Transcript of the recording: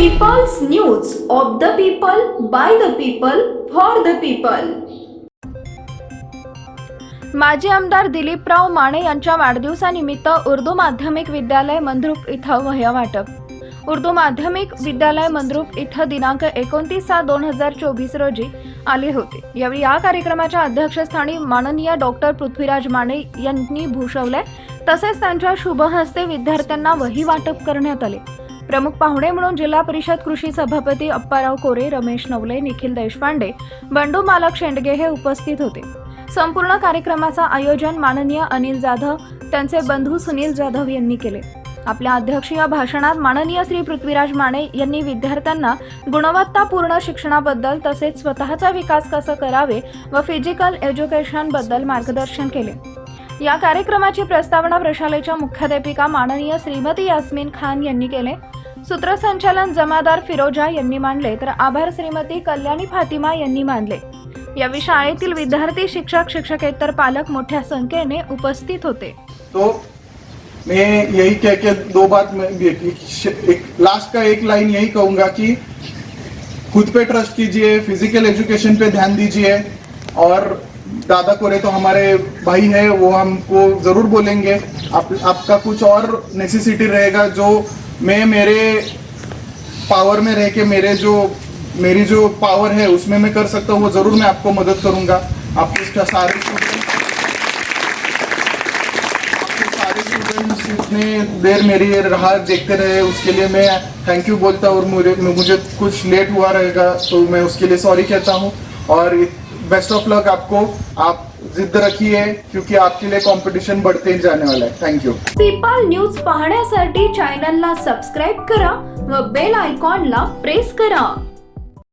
Peoples news of the people by the people for the people माजी आमदार दिलीपराव माने यांच्या वाढदिवसानिमित्त उर्दू माध्यमिक विद्यालय मंद्रुप इथं वह्या वाटप उर्दू माध्यमिक विद्यालय मंद्रुप इथं दिनांक एकोणतीस सात दोन हजार चोवीस रोजी आले होते. यावेळी या कार्यक्रमाच्या अध्यक्षस्थानी माननीय डॉक्टर पृथ्वीराज माने यांनी भूषवले. तसेच त्यांच्या शुभहस्ते विद्यार्थ्यांना वही वाटप करण्यात आले. प्रमुख पाहुणे म्हणून जिल्हा परिषद कृषी सभापती अप्पाराव कोरे रमेश नवले निखिल देशपांडे बंडू मालक शेंडगे हे उपस्थित होते. संपूर्ण कार्यक्रमाचं आयोजन माननीय अनिल जाधव त्यांचे बंधू सुनील जाधव यांनी केले. आपल्या अध्यक्षीय भाषणात माननीय श्री पृथ्वीराज माने यांनी विद्यार्थ्यांना गुणवत्तापूर्ण शिक्षणाबद्दल तसेच स्वतःचा विकास कसं करावे व फिजिकल एज्युकेशनबद्दल मार्गदर्शन केले. या कार्यक्रमाची प्रस्तावना प्रशालेच्या मुख्याध्यापिका माननीय श्रीमती यास्मिन खान यांनी केले. सूत्रसंचालन जमादार फिरोजा यांनी मांडले तर आभार श्रीमती कल्याणी फातिमा यांनी मानले. यावेळी शाळेतील विद्यार्थी शिक्षक शिक्षकेतर पालक मोठ्या संख्येने उपस्थित होते. तो मैं यही कह के दो बात मैं एक, एक लास्ट का एक लाइन यही कहूंगा कि खुद पे ट्रस्ट कीजिए फिजिकल एजुकेशन पे ध्यान दीजिए और दादा कोरे तो हमारे भाई है वो हमको जरूर बोलेंगे। आप, आपका कुछ और नेसेसिटी रहेगा जो मैं मेरे पावर में रह के मेरे जो, मेरी जो पावर है, उसमें मैं कर सकता हूँ, वो ज़रूर मैं आपको मदद करूँगा। आपके इसका सारे इतने देर मेरी राह देखते रहे, उसके लिए मैं थैंक यू बोलता हूँ, और मुझे मुझे कुछ लेट हुआ रहेगा तो मैं उसके लिए सॉरी कहता हूँ। और बेस्ट ऑफ लक आपको। आप जिद्द रखिए क्योंकि आपके लिए कंपटीशन बढ़ते ही जाने वाला है। थैंक यू पीपल न्यूज पाहण्यासाठी चॅनलला सबस्क्राईब करा व बेल आयकॉनला प्रेस करा.